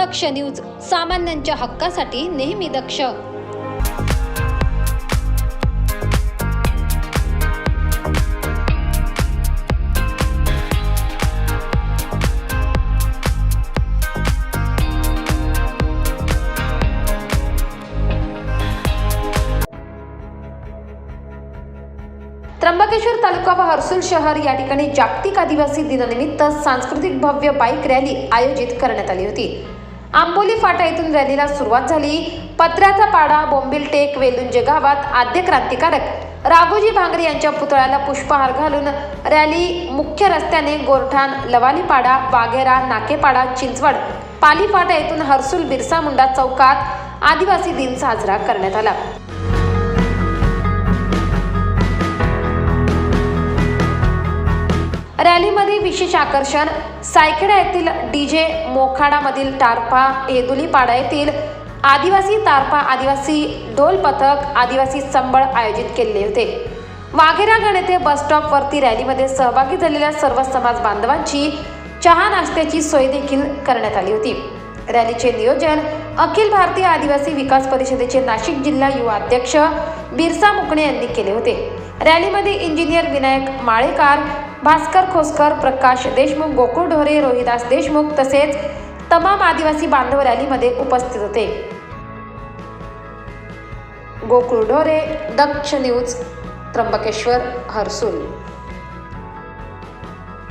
दक्ष news सामान्यांच्या हक्कासाठी नेहमी दक्ष. त्र्यंबकेश्वर तालुका व हर्सुल शहर या ठिकाणी जागतिक आदिवासी दिनानिमित्त सांस्कृतिक भव्य बाईक रॅली आयोजित करण्यात आली होती. आंबोली फाटा येथून रॅलीला सुरुवात झाली. पत्र्याचा पाडा बोंबिल टेक वेलुंजे गावात आद्य क्रांतिकारक. राघोजी भांगरे यांच्या पुतळ्याला पुष्पहार घालून रॅली मुख्य रस्त्याने गोरठाण लवालीपाडा वाघेरा नाकेपाडा चिंचवड पालीफाटा येथून हर्सुल बिरसा मुंडा चौकात आदिवासी दिन साजरा करण्यात आला. रॅलीमध्ये विशेष आकर्षण. सायखेडा येथील डीजे मोखाडामधील टारपा येदुलीपाडा येथील आदिवासी तारपा आदिवासी ढोल पथक आदिवासी संबळ आयोजित केलेले होते. वाघेरागण येथे बस स्टॉपवरती रॅलीमध्ये सहभागी झालेल्या सर्व समाज बांधवांची चहा नाश्त्याची सोय देखील करण्यात आली होती. रॅलीचे नियोजन अखिल भारतीय आदिवासी विकास परिषदेचे नाशिक जिल्हा युवा अध्यक्ष बिरसा मुकणे यांनी केले होते. रॅलीमध्ये इंजिनियर विनायक माळेकार भास्कर खोसकर प्रकाश देशमुख गोकुळ ढोरे रोहिदास देशमुख तसेच तमाम आदिवासी बांधव रॅलीमध्ये उपस्थित होते. गोकुळ ढोरे दक्ष न्यूज त्र्यंबकेश्वर हर्सुल